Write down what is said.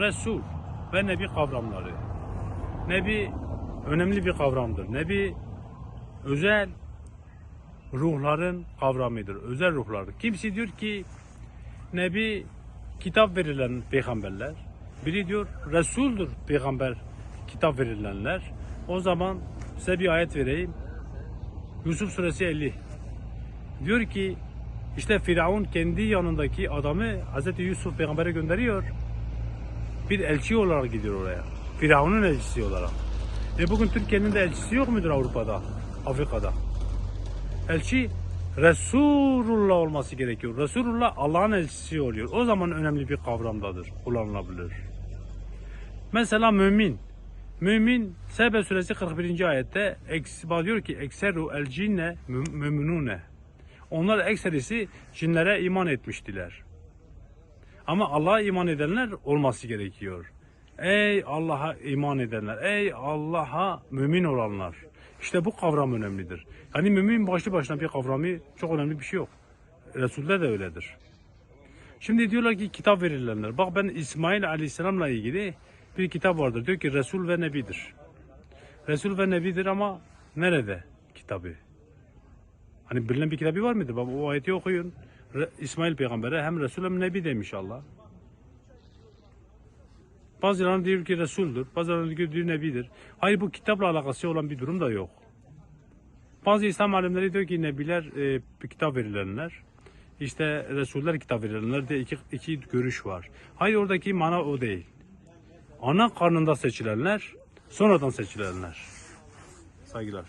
Resul ve Nebi kavramları. Nebi önemli bir kavramdır. Nebi özel ruhların kavramıdır. Özel ruhlar. Kimisi diyor ki Nebi kitap verilen peygamberler. Biri diyor Resul'dur peygamber kitap verilenler. O zaman size bir ayet vereyim. Yusuf suresi 50. Diyor ki işte Firavun kendi yanındaki adamı Hz. Yusuf peygambere gönderiyor. Bir elçi olarak gidiyor oraya. Firavun'un elçisi olarak. E bugün Türkiye'nin de elçisi yok mudur Avrupa'da, Afrika'da? Elçi Resulullah olması gerekiyor. Resulullah Allah'ın elçisi oluyor. O zaman önemli bir kavramdadır, kullanılabilir. Mesela mümin. Mümin Sebe suresi 41. ayette diyor ki ekseru el cinne mü- müminune. Onlar ekserisi cinlere iman etmiştiler. Ama Allah'a iman edenler olması gerekiyor. Ey Allah'a iman edenler, ey Allah'a mümin olanlar. İşte bu kavram önemlidir. Yani mümin başlı başına bir kavramı çok önemli bir şey yok. Resuller de öyledir. Şimdi diyorlar ki kitap verilenler. Bak ben İsmail Aleyhisselam'la ilgili bir kitap vardır. Diyor ki Resul ve Nebidir. Resul ve Nebidir ama nerede kitabı? Hani bilinen bir kitabı var mıdır? Bak o ayeti okuyun. İsmail peygambere hem Resul hem Nebi demiş Allah. Bazıları diyor ki Resul'dür, bazıları diyor ki Nebidir. Hayır bu kitapla alakası olan bir durum da yok. Bazı İslam alimleri diyor ki Nebiler e, bir kitap verilenler. İşte Resuller kitap verilenler diye iki, iki görüş var. Hayır oradaki mana o değil. Ana karnında seçilenler, sonradan seçilenler. Saygılar.